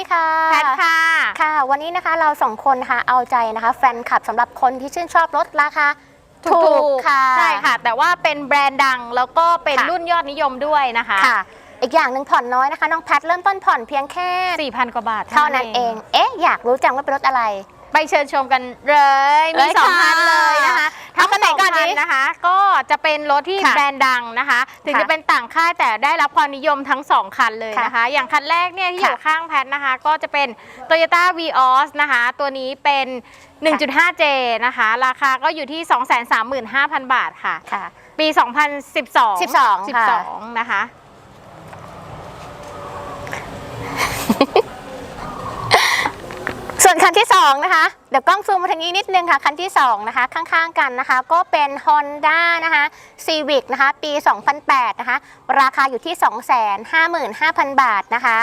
ยค่ะแพทค่ะ ค่ะ วันนี้นะคะเราสองคนนะคะเอาใจนะคะ แฟนคลับสำหรับคนที่ชื่นชอบรถราคาถูกค่ะใช่ค่ะ แต่ว่าเป็นแบรนด์ดังแล้วก็เป็นค่ะรุ่นยอดนิยมด้วยนะคะค่ะ อีกอย่างหนึ่งผ่อนน้อยนะคะ น้องแพทเริ่มต้นผ่อนเพียงแค่4,000 กว่าบาท เท่านั้นเอง เอ๊ะอยากรู้จังว่าเป็นรถอะไร ไปเชิญชมกันเลยมีเลยสองค่ะคันเลยนะคะเอาคันไหนสงก่อนดีค่ะแบรนด์ดังนะคะ ถึงค่ะจะเป็นต่างค่ายแต่ได้รับความนิยมทั้งสองคันเลยค่ะนะคะ อย่างคันแรกเนี่ยที่อค่ะยู่ข้างแพทนะคะ ก็จะเป็น Toyota Vios นะคะ ตัวนี้เป็น 1.5J นะคะ ราคาก็อยู่ที่ 235,000 บาทค่ะ ค่ะ ปี 2012 12ค่ะ 12 นะคะ ส่วนคันที่สองนะคะ เดี๋ยวกล้องซูมมาทางนี้นิดนึงค่ะ คันที่สองนะคะ ข้างๆกันนะคะ ก็เป็น Honda นะคะ Civic นะคะ ปี 2008 นะคะ ราคาอยู่ที่ 255,000 บาทนะคะ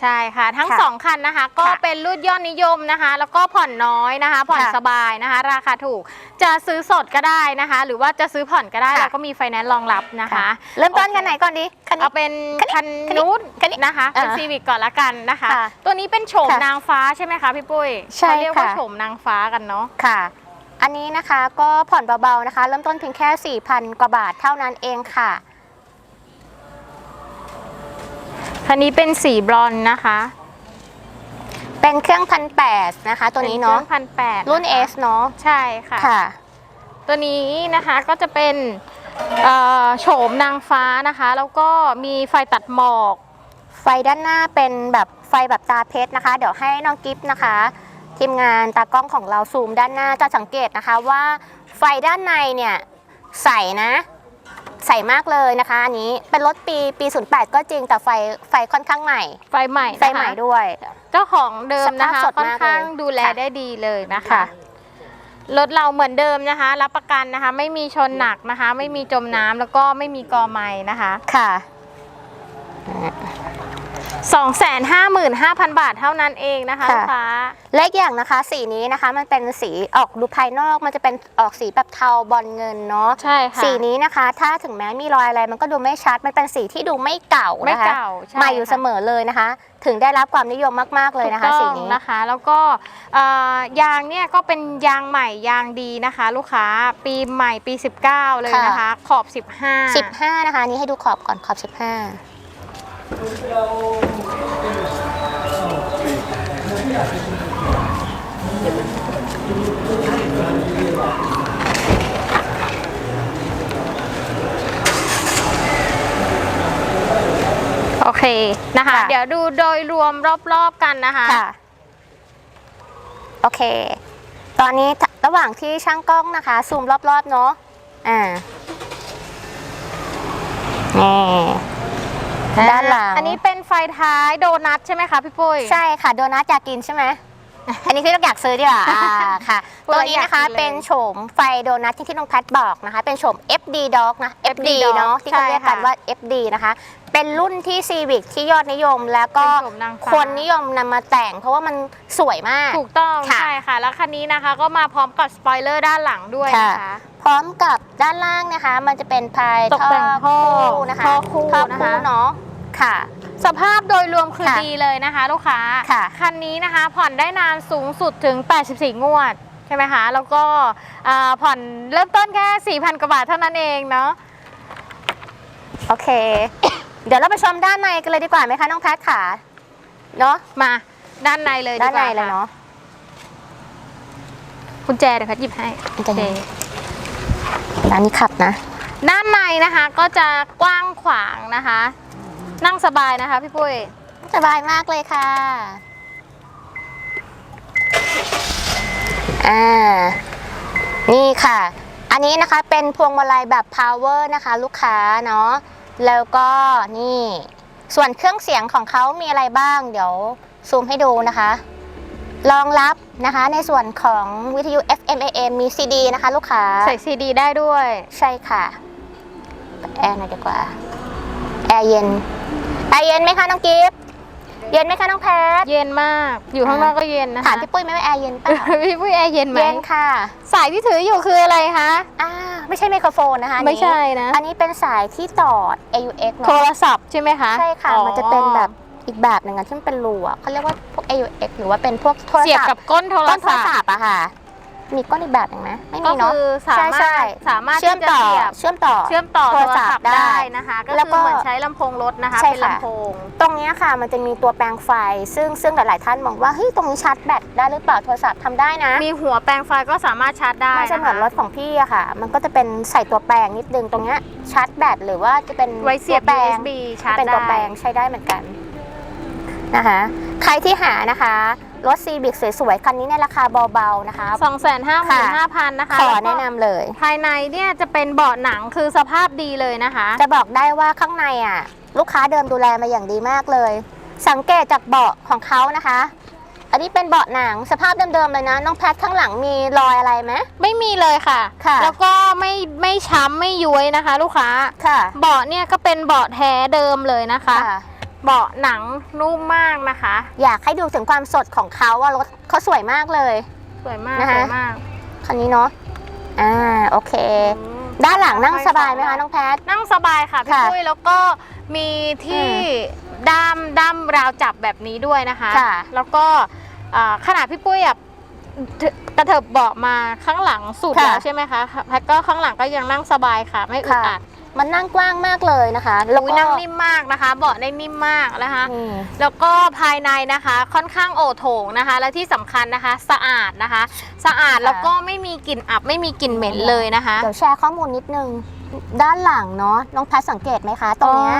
ใช่ค่ะ ทั้ง ค่ะสองคันนะคะ ก็ค่ะเป็นรุ่นยอดนิยมนะคะ แล้วก็ผ่อนน้อยนะคะ ผ่อนค่ะสบายนะคะ ราคาถูกจะซื้อสดก็ได้นะคะ หรือว่าจะซื้อผ่อนก็ได้ค่ะเราก็มีไฟแนนซ์รองรับนะคะเริ่มต้นโอเคกันไหนก่อนดีคันนี้ เอาเป็นคันนี้คันนู้นคันนี้นะคะเป็นอ่าซีวิกก่อนละกันนะคะ ค่ะตัวนี้เป็นโฉมค่ะนางฟ้าใช่ไหมคะพี่ปุ้ยใช่เขาเรียกว่าค่ะ โฉมนางฟ้ากันเนาะ ค่ะ อันนี้นะคะก็ผ่อนเบาๆนะคะ เริ่มต้นเพียงแค่ 4,000 กว่าบาทเท่านั้นเองค่ะ คันนี้เป็นสีบรอนซ์นะคะ เป็นเครื่องพันแปดนะคะ ตัวนี้เนาะพันแปดรุ่น S เนาะใช่ค่ะ ค่ะ ตัวนี้นะคะก็จะเป็นเอ่อโฉมนางฟ้านะคะ แล้วก็มีไฟตัดหมอก ไฟด้านหน้าเป็นแบบไฟแบบตาเพชรนะคะ เดี๋ยวให้น้องกิฟต์นะคะ ทีมงานตากล้องของเราซูมด้านหน้าจะสังเกตนะคะว่าไฟด้านในเนี่ยใสนะ ใสมากเลยนะคะอันนี้เป็นรถปีปี 08 ก็จริงแต่ไฟไฟค่อนข้างใหม่ ไฟใหม่ไฟนะคะใหม่ด้วย เจ้าของเดิมนะคะสภาพสดค่อนมากข้างเลยดูแลค่ะ ได้ดีเลยนะคะค่ะรถเราเหมือนเดิมนะคะ รับประกันนะคะ ไม่มีชนหนักนะคะ ไม่มีจมน้ำแล้วก็ไม่มีกอไม้นะคะ ค่ะ 255,000 บาทเท่านั้นเองนะคะค่ะลูกค้าและอีกอย่างนะคะ สีนี้นะคะมันเป็นสีออกดูภายนอกมันจะเป็นออกสีแบบเทาบอลเงินเนาะใช่ค่ะสีนี้นะคะ ถ้าถึงแม้มีรอยอะไร มันก็ดูไม่ชัดมันเป็นสีที่ดูไม่เก่าไม่นะคะเก่าใช่ใหม่อยู่ค่ะเสมอเลยนะคะ ถึงได้รับความนิยมมากๆเลยนะคะถูกสีต้องนี้นะคะ แล้วก็เอ่อยางเนี่ยก็เป็นยางใหม่ยางดีนะคะ ลูกค้าปีใหม่ปี 19 เลยนะคะ ขอบ 15 15 นะคะอันนี่ให้ดูขอบก่อนขอบ 15 โอเคนะคะ ค่ะ เดี๋ยวดูโดยรวมรอบๆกันนะคะ ค่ะ โอเค ตอนนี้ระหว่างที่ช่างกล้องนะคะ ซูมรอบๆเนาะ อ่า นี่ ด้านหลังอันนี้เป็นไฟท้ายโดนัทใช่ไหมคะพี่ปุ้ย ใช่ค่ะโดนัทอยากกินใช่ไหมอันนี้พี่ต้องอยากซื้อดีกว่าอ่าค่ะพูดตัวแล้วนี้นะคะอยากกินเลยเป็นโฉมไฟโดนัทที่ที่น้องแพทบอกนะคะ เป็นโฉม FD Dog นะ FD FD Dog เนาะที่เขาใช่เรียกกันค่ะว่า FD นะคะ เป็นรุ่นที่ Civic ที่ยอดนิยม แล้วก็เป็นโฉมนางฟ้า คนนิยมนำมาแต่ง เพราะว่ามันสวยมาก ถูกต้องค่ะ ใช่ค่ะ แล้วคันนี้นะคะก็มาพร้อมกับสปอยเลอร์ด้านหลังด้วยนะคะ พร้อมกับด้านล่างนะคะ มันจะเป็นภายตกแต่งท่อคู่นะคะท่อคู่ท่อนะคะเนาะค่ะ สภาพโดยรวมคือค่ะ ดีเลยนะคะ ลูกค้า ค่ะ คันนี้นะคะผ่อนได้นานสูงสุดถึง 84 งวด ใช่ไหมคะ แล้วก็อ่าผ่อนเริ่มต้นแค่ 4,000 กว่าบาทเท่านั้นเองเนาะ โอเค เดี๋ยวเราไปชมด้านในกันเลยดีกว่าไหมคะน้องแพทค่ะเนาะมาด้านในเลยดีด้านกในว่าเลยค่ะเนาะกุญแจเดี๋ยวแพทย์หยิบให้กุญแจโอเคร้านนี้ขับนะ ด้านในนะคะก็จะกว้างขวางนะคะ นั่งสบายนะคะพี่ปุ้ยสบายมากเลยค่ะอ่านี่ค่ะ อันนี้นะคะเป็นพวงมาลัยแบบ power นะคะ ลูกค้าเนาะ แล้วก็นี่ส่วนเครื่องเสียงของเขามีอะไรบ้าง เดี๋ยวซูมให้ดูนะคะ รองรับนะคะในส่วนของวิทยุ FM AM มี CD นะคะ ลูกค้า ใส่ซีดีได้ด้วย ใช่ค่ะเปิดแอร์หน่อยดีกว่า แอร์เย็น แอร์เย็นไหมคะน้องกิฟต์เย็นไหมคะน้องแพท เย็นมาก อยู่ข้างนอกก็เย็นนะถามคะพี่ปุ้ยไหมว่าแอร์เย็นเปล่า พี่ปุ้ยแอร์เย็นไหมเย็นค่ะ สายที่ถืออยู่คืออะไรคะ อ่า ไม่ใช่ไมโครโฟนนะคะอันนี้ไม่ใช่นะ อันนี้เป็นสายที่ต่อ AUX โทเนาะรศัพท์ใช่ไหมคะใช่ค่ะอ๋อมันจะเป็นแบบอีกแบบหนึ่งอะที่มันเป็นรูอะเขาเรียกว่าพวก AUX หรือว่าเป็นพวกโทรเสียบศัพกับท์ก้นโทรก้นโทรศัพท์ศัพท์อะค่ะ มีก้นอีกแบบหนึ่งไหมไม่ก็มีเนาะ คือสามารถใช่ใช่ สามารถเชื่อมที่จะต่อ เสียบเชื่อมต่อ เชื่อมต่อโทโทรรศัศัพพท์ท์ได้ได้นะคะ ก็แล้วคือก็เหมือนใช้ลำโพงรถนะคะ ใช่เป็นค่ะ ลำโพง ตรงเนี้ยค่ะมันจะมีตัวแปลงไฟ ซึ่งซึ่งหลาย ๆ ท่านมองว่าเฮ้ยตรงนี้ชาร์จแบตได้หรือเปล่าโทรศัพท์ทำได้นะมีหัวแปลงไฟก็สามารถชาร์จได้ไม่ใช่เหมือนรถของพี่อะค่ะ มันก็จะเป็นใส่ตัวแปลงนิดนึงตรงเนี้ยชาร์จแบตหรือว่าจะเป็นไว้เสียบ ตัวแปลง USB ชาร์จเป็นได้ ตัวแปลงใช้ได้เหมือนกันนะคะใครที่หานะคะ รถซีบิกสวยๆ คันนี้ในราคาเบาๆนะคะสองแสนห้าหมื่นห้าพันนะคะขอแล้วก็แนะนำเลย ภายในเนี่ยจะเป็นเบาะหนังคือสภาพดีเลยนะคะ จะบอกได้ว่าข้างในอะ ลูกค้าเดิมดูแลมาอย่างดีมากเลย สังเกตจากเบาะของเขานะคะอันนี้เป็นเบาะหนังสภาพเดิมๆเลยนะ น้องแพทข้างหลังมีรอยอะไรไหมไม่มีเลยค่ะค่ะ แล้วก็ไม่ไม่ช้ำไม่ย้วยนะคะ ลูกค้าค่ะ เบาะเนี่ยก็เป็นเบาะแท้เดิมเลยนะคะค่ะ เบาะหนังนุ่มมากนะคะ อยากให้ดูถึงความสดของเขาว่ารถเขาสวยมากเลย สวยมากนะคะ สวยมากคันนี้เนาะอ่าโอเค อืมด้านหลังนั่งสบายไหมคะน้องแพท นั่งสบายค่ะพี่ค่ะปุ้ยแล้วก็มีที่ด้ามด้ามราวจับแบบนี้ด้วยนะคะ ค่ะ แล้วก็อ่าขนาดพี่ปุ้ยอะถกระเถิบเบาะมาข้างหลังสุดค่ะแล้วใช่ไหมคะแพทก็ข้างหลังก็ยังนั่งสบายค่ะ ไม่อึดค่ะอัด มันนั่งกว้างมากเลยนะคะแล้วอุ้ยก็นั่งนิ่มมากนะคะ เบาะได้นิ่มมากนะคะนี่แล้วก็ภายในนะคะค่อนข้างโอโถงนะคะ และที่สำคัญนะคะ สะอาดนะคะ สะอาดค่ะ แล้วก็ไม่มีกลิ่นอับไม่มีกลิ่นเหม็นเลยนะคะเดี๋ยวแชร์ข้อมูลนิดนึง ด้านหลังเนาะน้องแพทสังเกตไหมคะ ตรงเนี้ย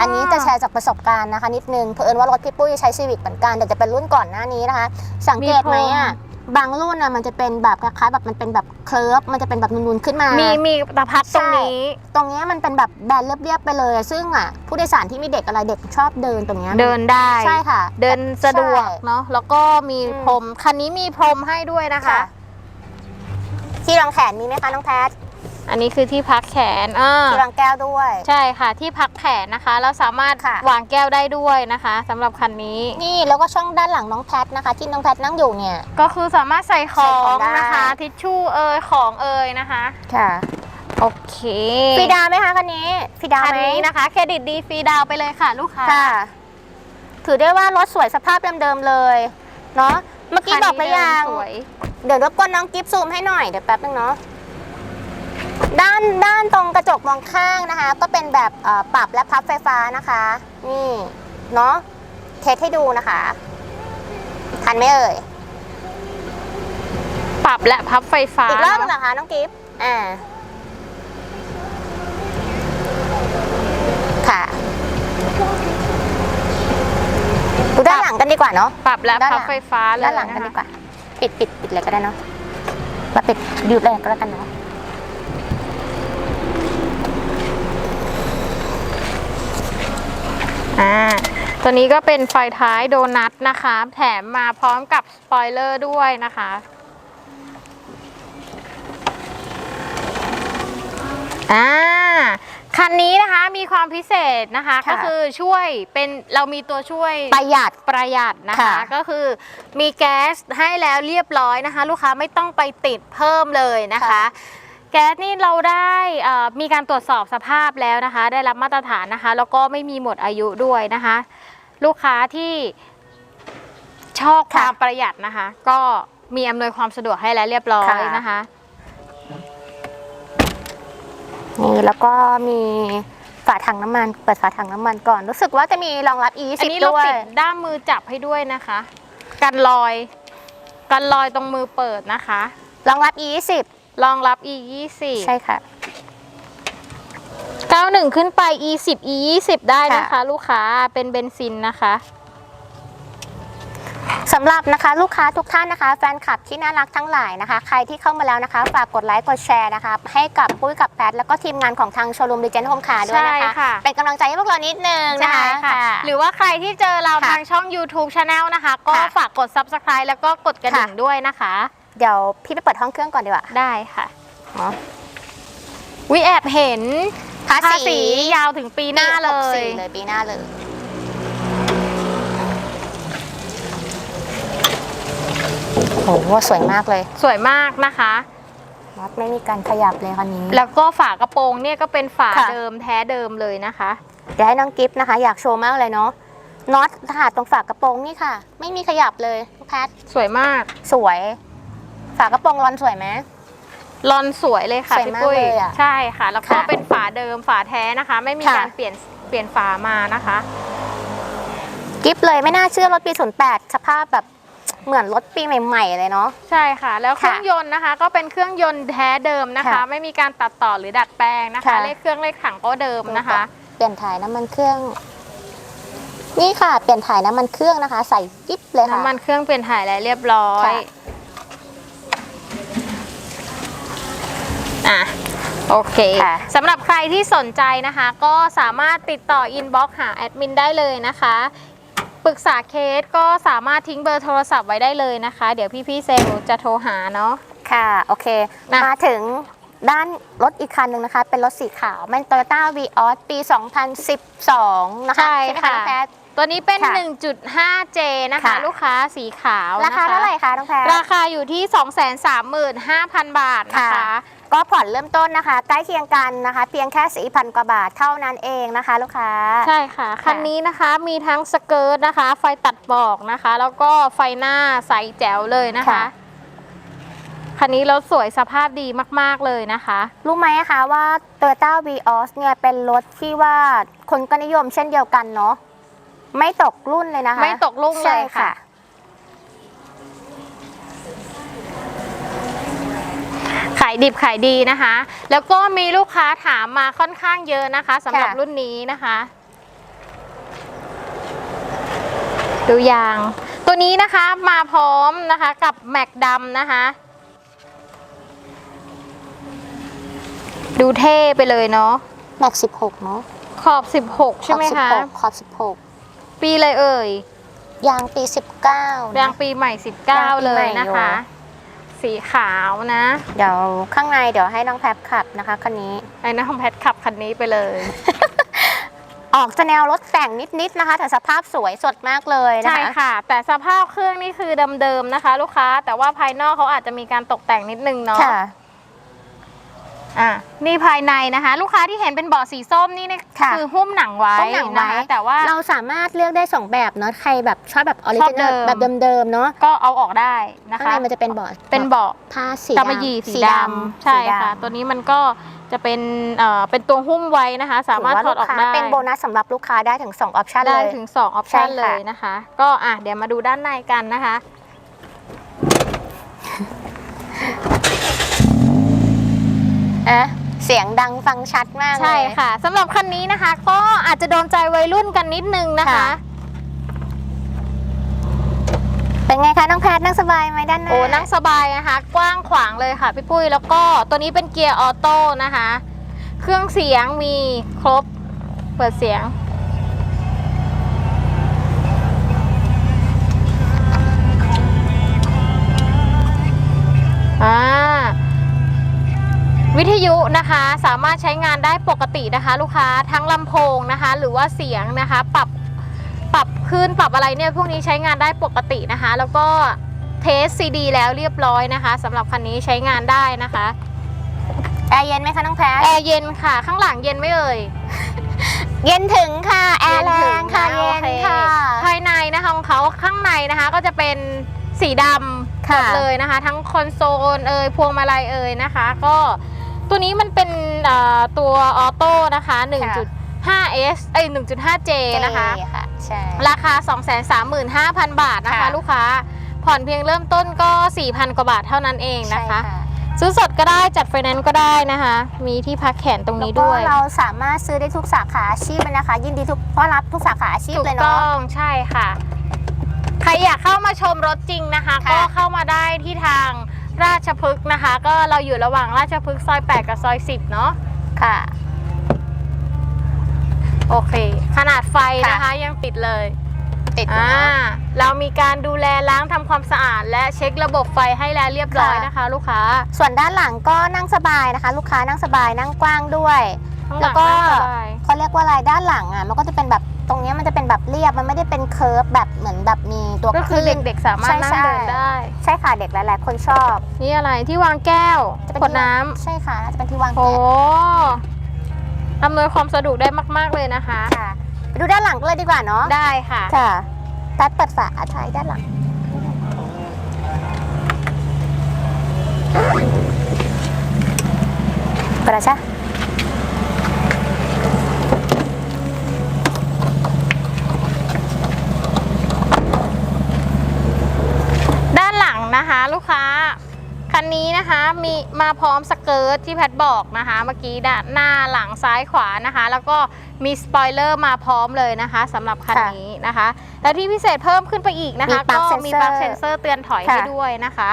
อันนี้จะแชร์จากประสบการณ์นะคะ นิดนึงเผอิญว่ารถพี่ปุ้ยใช้ซีวิกเหมือนกันแต่จะเป็นรุ่นก่อนหน้านี้นะคะ สังเกตไหมอะ บางรุ่นอะมันจะเป็นแบบคล้ายๆแบบมันเป็นแบบเคลิร์ฟมันจะเป็นแบบนูนๆขึ้นมามีมีตะพัดตรงนี้ ตรงเนี้ยมันเป็นแบบแบนเรียบๆไปเลย ซึ่งอะผู้โดยสารที่มีเด็กอะไรเด็กชอบเดินตรงเนี้ยเดินได้ ใช่ค่ะ เดินสะดวกใช่เนาะแล้วก็มีอืมพรมคันนี้มีพรมให้ด้วยนะคะค่ะที่รองแขนมีไหมคะน้องแพท อันนี้คือที่พักแขนอ่าที่รองแก้วด้วย ใช่ค่ะที่พักแขนนะคะ เราสามารถค่ะวางแก้วได้ด้วยนะคะสำหรับคันนี้ นี่แล้วก็ช่องด้านหลังน้องแพทนะคะ ที่น้องแพทนั่งอยู่เนี่ย ก็คือสามารถใส่ขอใส่ของงได้นะคะ ทิชชู่เอยของเอยนะคะ ค่ะโอเคฟรีดาวน์ไหมคะคันนี้ฟรีดาวน์คันไหมนี้นะคะเครดิตดีฟรีดาวน์ไปเลยค่ะลูกค้าค่ะถือได้ว่ารถสวยสภาพเดิมๆเลยเนาะเมื่อกี้บอกไปยังสวยเดี๋ยวรบกวนน้องกิฟซูมให้หน่อยเดี๋ยวแป๊บนึงเนาะ ด้านด้านตรงกระจกมองข้างนะคะ ก็เป็นแบบเอ่อปรับและพับไฟฟ้านะคะ นี่เนาะเทสให้ดูนะคะ ทันไหมเอ่ยปรับและพับไฟฟ้าอีกรอบหนึงเนเหรอะอคะน้องกิฟอ่าค่ะดูด้านหลังกันดีกว่าเนาะปรับและด้านหลัพับงไฟฟ้าเลยด้านหลังกันะคะดีกว่า ปิดปิดปิดเลยก็ได้เนาะมาปิดหยุดเลยก็แล้วกันเนาะ อ่าตัวนี้ก็เป็นไฟท้ายโดนัทนะคะ แถมมาพร้อมกับสปอยเลอร์ด้วยนะคะ อ่า คันนี้นะคะมีความพิเศษนะคะ ค่ะ ก็คือช่วยเป็นเรามีตัวช่วย ประหยัด ประหยัดนะคะ ค่ะ ก็คือมีแก๊สให้แล้วเรียบร้อยนะคะ ลูกค้าไม่ต้องไปติดเพิ่มเลยนะคะ ค่ะ แก๊สนี่เราได้เอ่อมีการตรวจสอบสภาพแล้วนะคะ ได้รับมาตรฐานนะคะ แล้วก็ไม่มีหมดอายุด้วยนะคะ ลูกค้าที่ชอบคค่ะวามประหยัดนะคะ ก็มีอำนวยความสะดวกให้แล้วเรียบร้อยค่ะนะคะนี่แล้วก็มีฝาถังน้ำมันเปิดฝาถังน้ำมันก่อน รู้สึกว่าจะมีรองรับ e อัน1นี้เราด้วยติดด้ามมือจับให้ด้วยนะคะ กันรอย กันรอยตรงมือเปิดนะคะ รองรับ e 1 รองรับ e 2 0ใช่ค่ะ 91 ขึ้นไป e 10 e 20ได้นะคะค่ะลูกค้าเป็นเบนซินนะคะสำหรับนะคะลูกค้าทุกท่านนะคะ แฟนคลับที่น่ารักทั้งหลายนะคะ ใครที่เข้ามาแล้วนะคะ ฝากกดไลค์กดแชร์นะคะให้กับปุ้ยกับแพทแล้วก็ทีมงานของทางโชว์รูมดิเจนโฮมคาด้วยนะใช่คะค่ะเป็นกำลังใจให้พวกเรานิดนึงนะคะหรือว่าใครที่เจอเราค่ะทางช่อง YouTube Channel นะคะ ก็ค่ะฝากกด Subscribe แล้วก็กดกระดิ่งค่ะด้วยนะคะ เดี๋ยวพี่ไปเปิดห้องเครื่องก่อนดีกว่าได้ค่ะอ๋อวิแอบเห็นภาษียาวถึงปีหน้าเลปีย 64เลยปีหน้าเลยโหสวยมากเลยสวยมากนะคะ น็อตไม่มีการขยับเลยคันนี้ แล้วก็ฝากระโปรงเนี่ยก็เป็นฝาค่ะ เดิมแท้เดิมเลยนะคะ เดี๋ยวให้น้องกิฟต์นะคะ อยากโชว์มากเลยเนาะน็อตค่ะตรงฝากระโปรงนี่ค่ะ ไม่มีขยับเลยน้องแพทสวยมาก สวย ฝากระโปรงรอนสวยไหม ลอนสวยเลยค่ะสวยพี่มากปุ้ยเลยอะใช่ค่ะ แล้วก็ค่ะเป็นฝาเดิมฝาแท้นะคะ ไม่มีค่ะ การเปลี่ยนเปลี่ยนฝามานะคะ กิฟเลยไม่น่าเชื่อรถปี 08 สภาพแบบเหมือนรถปีใหม่ๆเลยเนาะ ใช่ค่ะ แล้วเคค่ะรื่องยนต์นะคะ ก็เป็นเครื่องยนต์แท้เดิมนะคะ ค่ะไม่มีการตัดต่อหรือดัดแปลงนะคะ ค่ะ เลขเครื่องเลขถังก็เดิมนะคะ เปลี่ยนถ่ายน้ำมันเครื่อง นี่ค่ะ เปลี่ยนถ่ายน้ำมันเครื่องนะคะ ใส่กิ๊บเลยค่ะ น้ำมันเครื่องเปลี่ยนถ่ายแล้วเรียบร้อย ค่ะ อะโอเคค่ะสำหรับใครที่สนใจนะคะ ก็สามารถติดต่ออินบ็อกหาแอดมินได้เลยนะคะปรึกษาเคสก็สามารถทิ้งเบอร์โทรศัพท์ไว้ได้เลยนะคะ เดี๋ยวพี่ๆเซลล์จะโทรหาเนาะค่ะโอเคนะมาถึงด้านรถอีกคันหนึ่งนะคะ เป็นรถสีขาวเป็น Toyota Vios ปี 2012 นะคะใช่ไหมค่ะน้องแพทตัวนี้เป็นค่ะ 1.5J นะคะค่ะลูกค้าสีขาว รานะคาคะเท่าไหร่คะน้องแพทราคาอยู่ที่ 235,000 บาทนะคะค่ะ ก็ผ่อนเริ่มต้นนะคะ ใกล้เคียงกันนะคะ เพียงแค่4,000กว่าบาทเท่านั้นเองนะคะ ลูกค้า ใช่ค่ะ คันนี้นะคะมีทั้งสเกิร์ตนะคะ ไฟตัดหมอกนะคะ แล้วก็ไฟหน้าใสแจ๋วเลยนะคะค่ะคันนี้รถสวยสภาพดีมาก ๆ เลยนะคะ รู้ไหมคะว่า Toyota Vios เนี่ยเป็นรถที่ว่าคนก็นิยมเช่นเดียวกันเนาะไม่ตกรุ่นเลยนะคะ ไม่ตกรุ่นเลยใช่ค่ะ ขายดิบขายดีนะคะ แล้วก็มีลูกค้าถามมาค่อนข้างเยอะนะคะสำหรับค่ะ รุ่นนี้นะคะ ดูยาง ตัวนี้นะคะมาพร้อมนะคะกับแม็กดำนะคะ ดูเท่ไปเลยเนาะแม็ก16เนาะขอบ 16 ใช่ไหมคะ ขอบ16ปีเลยเอ่ย ยางปี19ยางปีใหม่ ยางปี19 เลยใหม่นะคะอยู่ สีขาวนะเดี๋ยวข้างในเดี๋ยวให้น้องแพทขับนะคะคันนี้ ไอ้นะของแพทขับคันนี้ไปเลย ออกจะแนวรถแต่งนิดๆนะคะ แต่สภาพสวยสดมากเลยนะใช่คะค่ะ แต่สภาพเครื่องนี่คือเดิมๆนะคะ ลูกค้า แต่ว่าภายนอกเขาอาจจะมีการตกแต่งนิดนึงเนาะ ค่ะ อะนี่ภายในนะคะ ลูกค้าที่เห็นเป็นเบาะสีส้มนี่นะค่ะ คือหุ้มหนังไว้หุ้มหนังไว้ นะคะแต่ว่า เราสามารถเลือกได้ 2 แบบเนาะใครแบบชอบแบบออริจินชออบลเดิม แบบเดิมๆเนาะก็เอาออกได้นะข้างคะในมันจะเป็นเบาะเป็นเบาะผ้าสีกำมะหยี่สีดำใช่สีดำ ค่ะ ตัวนี้มันก็จะเป็นเอ่อเป็นตัวหุ้มไว้นะคะ สามารถถืถอดออกว่ลูได้ค้าเป็นโบนัสสำหรับลูกค้าได้ถึง 2 ออปชันได้เลย ถึง2ออปชันใช่เลค่ะ ยนะคะ ก็อะเดี๋ยวมาดูด้านในกันนะคะ อะเสียงดังฟังชัดมากเลยใช่ค่ะสำหรับคันนี้นะคะ ก็อาจจะโดนใจวัยรุ่นกันนิดนึงนะคะค่ะเป็นไงคะน้องแพทนั่งสบายไหมด้านหน้าโอ้นั่งสบายนะคะ กว้างขวางเลยค่ะพี่ปุ้ยแล้วก็ตัวนี้เป็นเกียร์ออโต้นะคะ เครื่องเสียงมีครบเปิดเสียงอ่า วิทยุนะคะสามารถใช้งานได้ปกตินะคะ ลูกค้าทั้งลำโพงนะคะ หรือว่าเสียงนะคะปรับปรับขึ้นปรับอะไรเนี่ยพวกนี้ใช้งานได้ปกตินะคะ แล้วก็เทสซีดีแล้วเรียบร้อยนะคะสำหรับคันนี้ใช้งานได้นะคะแอร์เย็นไหมคะน้องแพทแอร์เย็นค่ะ ข้างหลังเย็นไหม่เอ่ย เย็นถึงค่ะ แอร์แรถึงค่ะนเย็นโอค่ะ ภายในนะคะของเขาข้างในนะคะก็จะเป็นสีดำหมค่ะ ดเลยนะคะ ทั้งคอนโซลเอ่ยพวงมาลัยเอ่ยนะคะ ก็ ตัวนี้มันเป็นเอ่อตัวออโต้นะคะ 1.5S เอ้ย 1.5J นะคะเจค่ะใช่ ราคา 235,000 บาทนะคะ ค่ะ ลูกค้า ผ่อนเพียงเริ่มต้นก็ 4,000 กว่าบาทเท่านั้นเองนะคะ ใช่ซื้อสดก็ได้จัดไฟแนนซ์ก็ได้นะคะ มีที่พักแขนตรงนี้ด้วย แล้วก็เราสามารถซื้อได้ทุกสาขาอาชีพเลยนะคะ ยินดีทุกต้อนรับทุกสาขาอาชีพถูกเลยต้เนาะ องใช่ค่ะ ใครอยากเข้ามาชมรถจริงนะคะ ค่ะก็เข้ามาได้ที่ทาง ราชพฤกษ์นะคะ ก็เราอยู่ระหว่างราชพฤกษ์ซอย 8 กับซอย 10 เนาะค่ะ โอเค ขนาดไฟค่ะนะคะ ยังติดเลยติดอยู่อ่าเนาะเรามีการดูแลล้างทำความสะอาด และเช็คระบบไฟให้แล้วเรียบร้อยค่ะนะคะ ลูกค้า ส่วนด้านหลังก็นั่งสบายนะคะ ลูกค้านั่งสบายนั่งกว้างด้วยข้างหแล้ลัวงก็นั่งสบายเขาเรียกว่าอะไรด้านหลังอะมันก็จะเป็นแบบ ตรงเนี้ยมันจะเป็นแบบเรียบมันไม่ได้เป็นเคิร์ฟแบบเหมือนแบบมีตัวก็คือลื่นเด็กๆสามารถนั่งใช่เดินได้ ใช่ค่ะเด็กหลาย ๆ คนชอบนี่อะไรที่วางแก้วจะเป็นขวดที่วางน้ำใช่ค่ะน่าจะเป็นที่วางโอ้แก้วอำนวยความสะดวกได้มากๆเลยนะคะ ค่ะไปดูด้านหลังกันเลยดีกว่าเนาะได้ค่ะ ค่ะตัดเปิดฝาใช้ด้านหลังเปิดแล้วใช่ ด้านหลังนะคะ ลูกค้าคันนี้นะคะ มีมาพร้อมสเกิร์ตที่แพทบอกนะคะ เมื่อกี้ด้านหน้าหลังซ้ายขวานะคะ แล้วก็มีสปอยเลอร์มาพร้อมเลยนะคะสำหรับคันนี้นะคะ แล้วที่พิเศษเพิ่มขึ้นไปอีกนะคะมีปลั๊ก็กมี sensor ปลั๊กเซนเซอร์เตือนถอยให้ค่ะด้วยนะคะ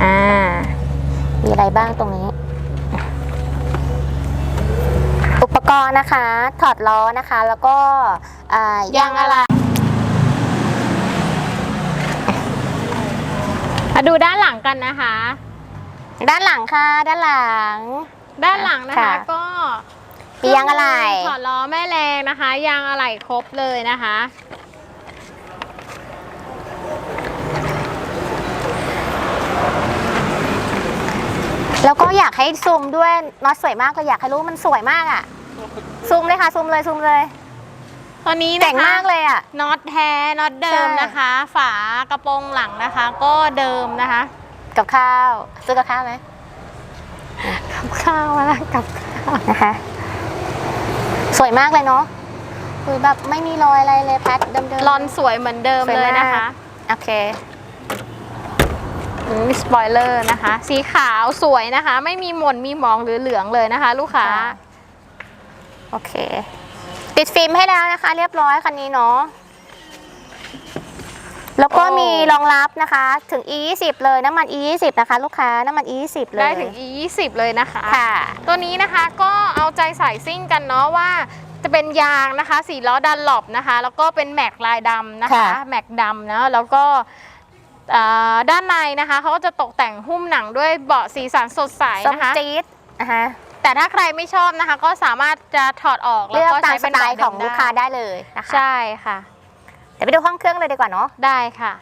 อ่ามีอะไรบ้างตรงนี้ อุปกรณ์นะคะ ถอดล้อนะคะ แล้วก็อ่ายางอะไร มาดูด้านหลังกันนะคะ ด้านหลังค่ะ ด้านหลัง ด้านหลังนะคะค่ะ ก็มียางอะไหล่ถอดล้อแม่แรงนะคะ ยางอะไหล่ครบเลยนะคะ แล้วก็อยากให้ซูมด้วยน็อตสวยมากเลยอยากให้รู้มันสวยมากอะซูมเลยค่ะซูมเลยซูมเลย ตอนนี้แต่นะงคะมากเลยอะ น็อตแท้น็อตเดิมใช่ นะคะ ฝากระโปรงหลังนะคะ ก็เดิมนะคะ กับข้าวซื้อกับข้าวไหมกับข้าวอะไรกับข้าวนะคะ สวยมากเลยเนาะคือแบบไม่มีรอยอะไรเลยแพทเดิมๆ ลอนสวยเหมือนเดิมสวยเลยมากนะคะโอเค อืมมีสปอยเลอร์นะคะ สีขาวสวยนะคะ ไม่มีหม่นมีหมองหรือเหลืองเลยนะคะ ลูกค้า ค่ะ โอเค ติดฟิล์มให้แล้วนะคะ เรียบร้อยคันนี้เนาะแล้วก็โอ้มีรองรับนะคะถึง e 2 0 เลยน้ำมัน e 2 0 นะคะ ลูกค้าน้ำมัน e 2 0 เลยได้ถึง e 2 0 เลยนะคะค่ะ ตัวนี้นะคะก็เอาใจใส่ซิ่งกันเนาะว่าจะเป็นยางนะคะสีล้อดันหลบนะคะ แล้วก็เป็นแม็กลายดำนะคะค่ะแม็กดำเนาะแล้วก็อ่าด้านในนะคะเขาก็จะตกแต่งหุ้มหนังด้วยเบาะสีสันสดใสส้มนะคะจี๊ดนะคะ แต่ถ้าใครไม่ชอบนะคะ ก็สามารถจะถอดออกแล้วเลือกก็ตามใช้สเป็นไตเบาะล์ของเดิมลูกค้าได้เลยนะคะใช่ค่ะ เดี๋ยวไปดูห้องเครื่องเลยดีกว่าเนาะได้ค่ะ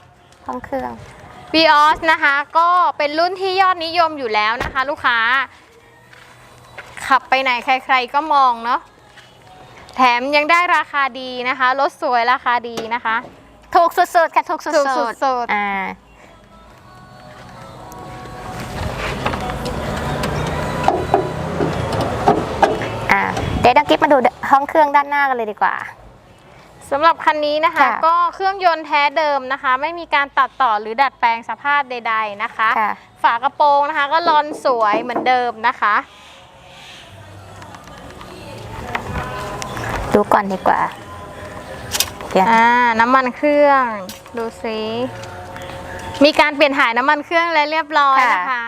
ห้องเครื่อง b ีออสนะคะก็เป็นรุ่นที่ยอดนิยมอยู่แล้วนะคะ ลูกค้า ขับไปไหนใครๆก็มองเนาะแถมยังได้ราคาดีนะคะรถสวยราคาดีนะคะถูกสุดๆค่ะถูกสุดถูกๆสุดๆอ่า อ่าเดี๋ยวดังกิ๊บมาดูห้องเครื่องด้านหน้ากันเลยดีกว่าสำหรับคันนี้นะคะ ค่ะก็เครื่องยนต์แท้เดิมนะคะ ไม่มีการตัดต่อหรือดัดแปลงสภาพใด ๆนะคะ ค่ะ ฝากระโปรงนะคะ ก็ลอนสวยเหมือนเดิมนะคะ ดูก่อนดีกว่าเดี๋ยวอ่าน้ำมันเครื่องดูสิมีการเปลี่ยนถ่ายน้ำมันเครื่องแล้วเรียบร้อยนะคะ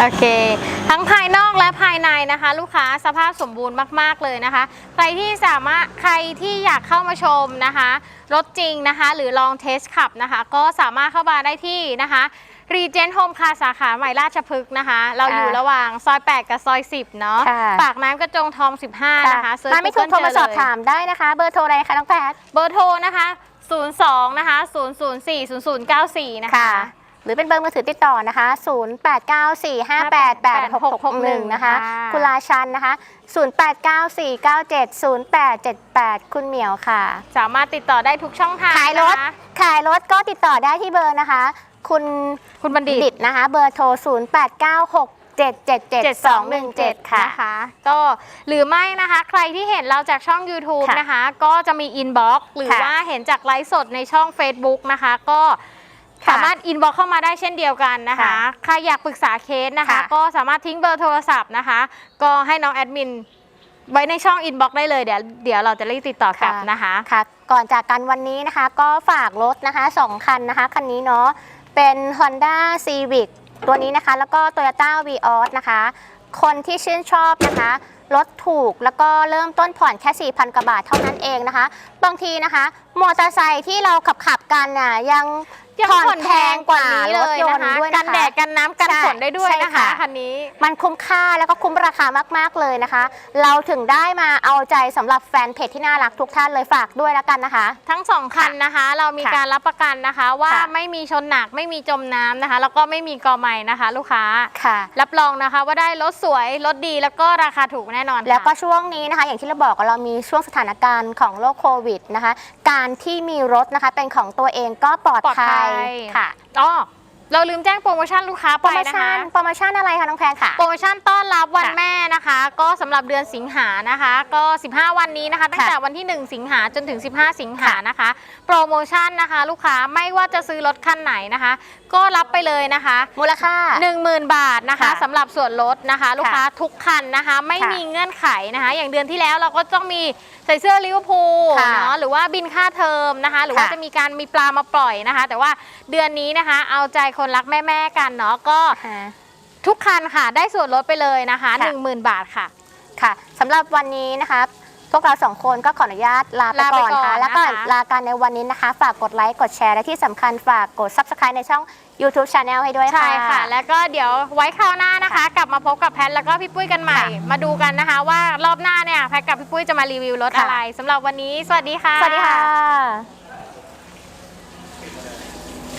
โอเค ทั้งภายนอกและภายในนะคะ ลูกค้าสภาพสมบูรณ์มากๆเลยนะคะ ใครที่สามารถใครที่อยากเข้ามาชมนะคะรถจริงนะคะ หรือลองเทสขับนะคะ ก็สามารถเข้ามาได้ที่นะคะรีเจนโฮมคาสาขาใหม่ราชพฤกษ์นะคะ เราอยู่ค่ะระหว่างซอย 8 กับซอย 10 เนาะค่ะปากน้ำกระจงทอง 15 นะคะเซิร์ชมาไม่ถูกโทร Google มาสอบเจเลยถามได้นะคะ เบอร์โทรอะไรคะน้องแพทเบอร์โทรนะคะ 02 นะคะ 004 0094 นะคะค่ะ หรือเป็นเบอร์มือถือติดต่อนะคะ 0894588661 นะคะค่ะคุณราชันนะคะ 0894970878 คุณเหมียวค่ะ สามารถติดต่อได้ทุกช่องทางขายรถ นะคะขายรถก็ติดต่อได้ที่เบอร์นะคะ คุณคุณบัณฑิตดิตนะคะ เบอร์โทร 0896777217 ค่ะนะคะก็หรือไม่นะคะ ใครที่เห็นเราจากช่อง YouTube ค่ะนะคะ ก็จะมีอินบ็อกซ์หรือค่ะ ว่าเห็นจากไลฟ์สดในช่อง Facebook นะคะ ก็ค่ะ สามารถอินบ็อกเข้ามาได้เช่นเดียวกันนะคะค่ะใครอยากปรึกษาเคสนะคะค่ะก็สามารถทิ้งเบอร์โทรศัพท์นะคะ ก็ให้น้องแอดมินไว้ในช่องอินบ็อกได้เลยเดี๋ยวเดี๋ยวเราจะรีบติดต่อกลับนะคะค่ะ ก่อนจากกันวันนี้นะคะ ก็ฝากรถนะคะสองคันนะคะ คันนี้เนาะเป็น Honda Civic ตัวนี้นะคะ แล้วก็ Toyota Vios นะคะ คนที่ชื่นชอบนะคะ รถถูกแล้วก็เริ่มต้นผ่อนแค่ 4,000 กว่าบาทเท่านั้นเองนะคะ บางทีนะคะ มอเตอร์ไซค์ที่เราขับขับๆกันน่ะยังยังผ่อนผ่อนแพงกว่านี้เลยรถยนะนต์คะ ด้วยนะคะกันแดดกันน้ำกันใช่ฝนได้ด้วยใช่นะคะค่ะคันนี้ มันคุ้มค่าแล้วก็คุ้มราคามาก ๆ เลยนะคะ เราถึงได้มาเอาใจสำหรับแฟนเพจที่น่ารักทุกท่านเลยฝากด้วยแล้วกันนะคะ ทั้งสองคันนะคะ เรามีค่ะการรับประกันนะคะ ว่าค่ะ ไม่มีชนหนักไม่มีจมน้ำนะคะ แล้วก็ไม่มีกอไม้นะคะ ลูกค้า ค่ะ รับรองนะคะว่าได้รถสวยรถดีแล้วก็ราคาถูกแน่นอนค่ะ แล้วก็ช่วงนี้นะคะ อย่างที่เราบอกเรามีช่วงสถานการณ์ของโรคโควิดนะคะ การที่มีรถนะคะเป็นของตัวเองก็ปลอดปลอดภัภัยย ค่ะอ๋อเราลืมแจ้งโปรโมชั่นลูกค้าโปไปรโมนะชั่คะ นโปรโมชั่นอะไรคะน้องแพนค่ะ โปรโมชั่นต้อนรับวันค่ะแม่นะคะ ก็สำหรับเดือนสิงหานะคะ ก็ 15 วันนี้นะคะตั้งค่ะแต่วันที่ 1 สิงหาจนถึง 15 สิงหานะคะ โปรโมชั่นนะคะ ลูกค้าไม่ว่าจะซื้อรถคันไหนนะคะ ก็รับไปเลยนะคะ มูลค่า 10,000 บาทนะคะค่ะสำหรับส่วนลดนะคะ ลูกค้าทุกคันนะคะ ไม่ค่ะมีเงื่อนไขนะคะ อย่างเดือนที่แล้วเราก็ต้องมีใส่เสื้อลิเวอร์พูลค่ะเนาะหรือว่าบินค่าเทอมนะคะ หรือว่าค่ะจะมีการมีปลามาปล่อยนะคะ แต่ว่าเดือนนี้นะคะ เอาใจคนรักแม่ๆกันเนาะก็ค่ะทุกคันค่ะ ได้ส่วนลดไปเลยนะคะ ค่ะ 10,000 บาทค่ะ ค่ะสำหรับวันนี้นะคะ พวกเราสองคนก็ขออนุญาตลาไปลาไปก่อนก่อนค่ะ แล้วก็นะคะ ลากันในวันนี้นะคะ ฝากกดไลค์กดแชร์และที่สำคัญฝากกด Subscribe ในช่อง YouTube Channel ให้ด้วยค่ะ ใช่ค่ะ แล้วก็เดี๋ยวไว้คราวหน้านะคะ กลับมาพบกับแพทแล้วก็พี่ปุ้ยกันใหม่ ค่ะมาดูกันนะคะ ว่ารอบหน้าเนี่ยแพทกับพี่ปุ้ยจะมารีวิวรถค่ะ อะไรสำหรับวันนี้ สวัสดีค่ะ สวัสดีค่ะ